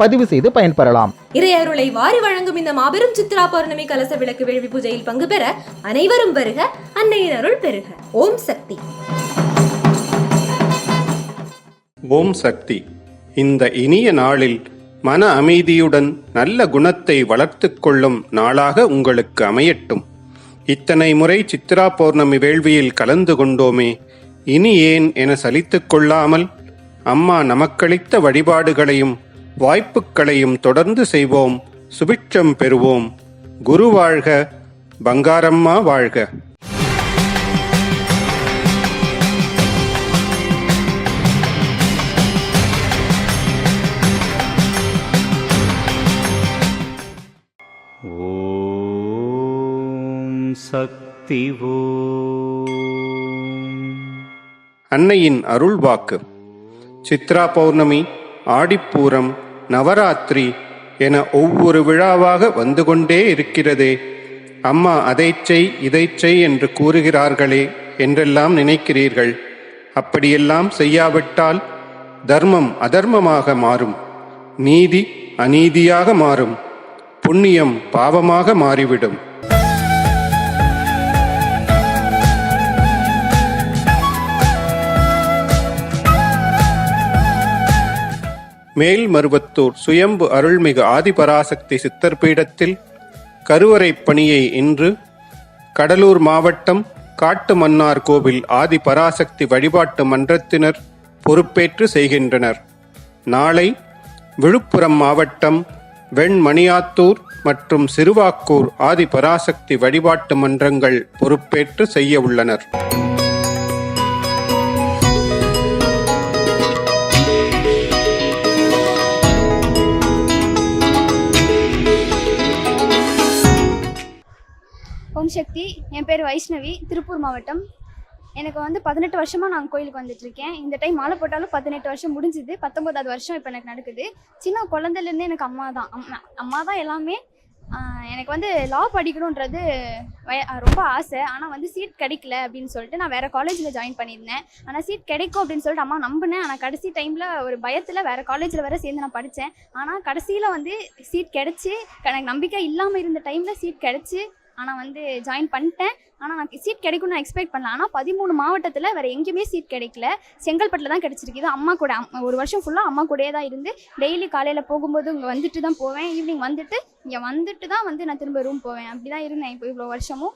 பதிவு செய்து பயன்பெறலாம். இறையருளை வாரி வழங்கும் இந்த மாபெரும் சித்ரா பௌர்ணமி கலச விளக்கு வேள்வி பூஜையில் பங்கு பெற அனைவரும் வருக அன்னையின் அருள் பெறுக ஓம் சக்தி. ஓம் சக்தி. இந்த இனிய நாளில் மன அமைதியுடன் நல்ல குணத்தை வளர்த்துக் கொள்ளும் நாளாக உங்களுக்கு அமையட்டும். இத்தனை முறை சித்ரா பௌர்ணமி வேள்வியில் கலந்து கொண்டோமே இனி ஏன் என சலித்துக் கொள்ளாமல் அம்மா நமக்களித்த வழிபாடுகளையும் வாய்ப்புகளையும் தொடர்ந்து செய்வோம். சுபிட்சம் பெறுவோம். குரு வாழ்க பங்காரம்மா வாழ்க. சக்தி அன்னையின் அருள்வாக்கு. சித்ரா பௌர்ணமி ஆடிப்பூரம் நவராத்திரி என ஒவ்வொரு விழாவாக வந்து கொண்டே இருக்கிறதே. அம்மா அதைச் செய் இதைச் செய் என்று கூறுகிறார்களே என்றெல்லாம் நினைக்கிறீர்கள். அப்படியெல்லாம் செய்யாவிட்டால் தர்மம் அதர்மமாக மாறும். நீதி அநீதியாக மாறும். புண்ணியம் பாவமாக மாறிவிடும். மேல்மருவத்தூர் சுயம்பு அருள்மிகு ஆதிபராசக்தி சித்தர் பீடத்தில் கருவறை பணியை இன்று கடலூர் மாவட்டம் காட்டுமன்னார் கோவில் ஆதிபராசக்தி வழிபாட்டு மன்றத்தினர் பொறுப்பேற்று செய்கின்றனர். நாளை விழுப்புரம் மாவட்டம் வெண்மணியாத்தூர் மற்றும் சிறுவாக்கூர் ஆதிபராசக்தி வழிபாட்டு மன்றங்கள் பொறுப்பேற்று செய்ய உள்ளனர். ஓம் சக்தி என் பேர் வைஷ்ணவி திருப்பூர் மாவட்டம். எனக்கு வந்து பதினெட்டு வருஷமாக நான் கோயிலுக்கு வந்துட்டுருக்கேன். இந்த டைம் மாலை போட்டாலும் பதினெட்டு வருஷம் முடிஞ்சுது. பத்தொம்போதாவது வருஷம் இப்போ எனக்கு நடக்குது. சின்ன குழந்தைலேருந்து எனக்கு அம்மா தான் அம்மா அம்மா தான் எல்லாமே எனக்கு வந்து லா படிக்கணுன்றது வய ரொம்ப ஆசை. ஆனால் வந்து சீட் கிடைக்கல அப்படின்னு சொல்லிட்டு நான் வேறு காலேஜில் ஜாயின் பண்ணியிருந்தேன். ஆனால் சீட் கிடைக்கும் அப்படின்னு சொல்லிட்டு அம்மா நம்பினேன். ஆனால் கடைசி டைமில் ஒரு பயத்தில் வேறு காலேஜில் வேறு சேர்ந்து நான் படித்தேன் ஆனால் கடைசியில் வந்து சீட் கிடச்சி எனக்கு நம்பிக்கை இல்லாமல் இருந்த டைமில் சீட் கிடச்சி ஆனால் வந்து ஜாயின் பண்ணிட்டேன். ஆனால் நான் சீட் கிடைக்கும்னு நான் எக்ஸ்பெக்ட் பண்ணல. ஆனால் பதிமூணு மாவட்டத்தில் வேறு எங்கேயுமே சீட் கிடைக்கல. செங்கல்பட்டில் தான் கிடச்சிருக்குது அம்மா கூட ஒரு வருஷம் ஃபுல்லாக அம்மா கூடயே தான் இருந்து டெய்லி காலையில் போகும்போது இங்கே வந்துட்டு தான் போவேன். ஈவினிங் வந்துட்டு இங்கே வந்துட்டு தான் வந்து நான் திரும்ப ரூம் போவேன். அப்படி தான் இருந்தேன். இப்போ இவ்வளோ வருஷமும்.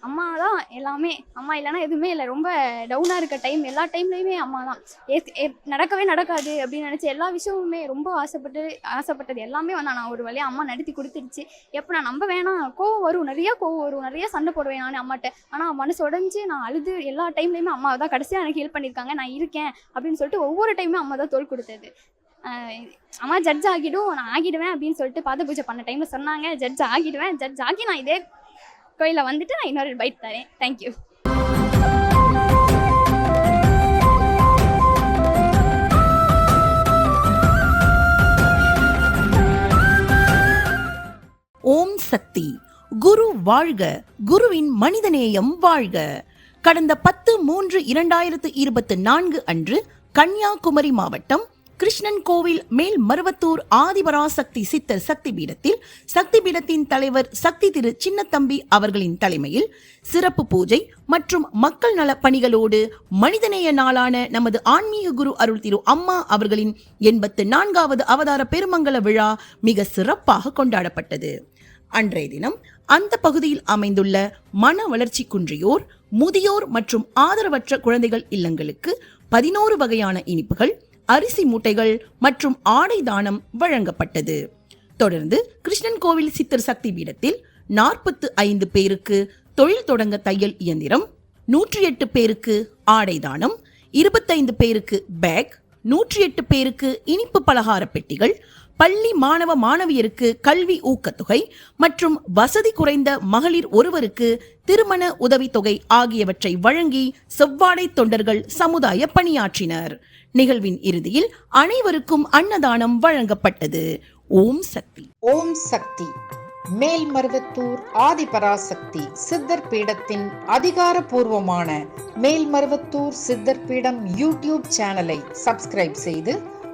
அம்மா தான் எல்லாமே அம்மா இல்லைன்னா எதுவுமே இல்லை. ரொம்ப டவுனாக இருக்க டைம் எல்லா டைம்லேயுமே அம்மா தான். ஏ- நடக்கவே நடக்காது அப்படின்னு நினச்சி எல்லா விஷயமுமே ரொம்ப ஆசைப்பட்டு ஆசைப்பட்டது எல்லாமே வந்து. நான் ஒரு வழியாக அம்மா நடத்தி கொடுத்துருச்சு எப்போ நான் நம்ப வேணாம். கோவம் வரும். நிறைய கோவம் வரும். நிறைய சண்டை போடுவேன் நான் அம்மாட்ட. ஆனால் மனசு உடஞ்சி நான் அழுது எல்லா டைம்லேயுமே அம்மா தான் கடைசியாக எனக்கு ஹெல்ப் பண்ணியிருக்காங்க. நான் இருக்கேன் அப்படின்னு சொல்லிட்டு ஒவ்வொரு டைமும் அம்மா தான் தோல் கொடுத்தது. அம்மா ஜட்ஜ் ஆகிடும். நான் ஆகிடுவேன் அப்படின்னு சொல்லிட்டு பாத பூஜை பண்ண டைமில் சொன்னாங்க. ஜட்ஜ் ஆகிடுவேன். ஜட்ஜ் ஆகி நான் இதே கோயிலில் வந்துட்டு நான் இன்னொரு பைட் தரேன். தேங்க்யூ ஓம் சக்தி. குரு வாழ்க குருவின் மனிதநேயம் வாழ்க. கடந்த பத்து மூன்று இரண்டாயிரத்து இருபத்தி நான்கு அன்று கன்னியாகுமரி மாவட்டம் கிருஷ்ணன் கோவில் மேல் மருவத்தூர் ஆதிபராசக்தி சித்தர் சக்தி பீடத்தில் சக்தி பீடத்தின் தலைவர் சக்தி திரு சின்னத்தம்பி அவர்களின் தலைமையில் சிறப்பு பூஜை மற்றும் மக்கள் நல பணிகளோடு மனிதநேய நாளான நமது ஆன்மீக குரு அருள் திரு அம்மா அவர்களின் எண்பத்து நான்காவது அவதார பெருமங்கல விழா மிக சிறப்பாக கொண்டாடப்பட்டது. அன்றைய தினம் அந்த பகுதியில் அமைந்துள்ள மன வளர்ச்சி குன்றியோர் முதியோர் மற்றும் ஆதரவற்ற குழந்தைகள் இல்லங்களுக்கு பதினோரு வகையான இனிப்புகள் அரிசி மூட்டைகள் மற்றும் ஆடை தானம் வழங்கப்பட்டது. தொடர்ந்து கிருஷ்ணன் கோவில் சித்தர் சக்தி பீடத்தில் நாற்பத்து ஐந்து பேருக்கு தொழில் தொடங்க தையல் இயந்திரம் நூற்றி எட்டு பேருக்கு ஆடை தானம் இருபத்தைந்து பேருக்கு பேக் நூற்றி எட்டு பேருக்கு இனிப்பு பலகார பெட்டிகள் பள்ளி மாணவ மாணவியருக்கு கல்வி ஊக்கத்தொகை மற்றும் வசதி குறைந்த மகளிர் ஒருவருக்கு திருமண உதவித்தொகை ஆகியவற்றை வழங்கி செவ்வாடை தொண்டர்கள் சமுதாய பணியாற்றினர். நிகழ்வின் இறுதியில் அனைவருக்கும் அன்னதானம் வழங்கப்பட்டது. ஓம் சக்தி. ஓம் சக்தி. மேல்மருவத்தூர் ஆதிபராசக்தி சித்தர் பீடத்தின் அதிகாரபூர்வமான மேல்மருவத்தூர் சித்தர் பீடம் யூடியூப் சேனலை சப்ஸ்கிரைப் செய்து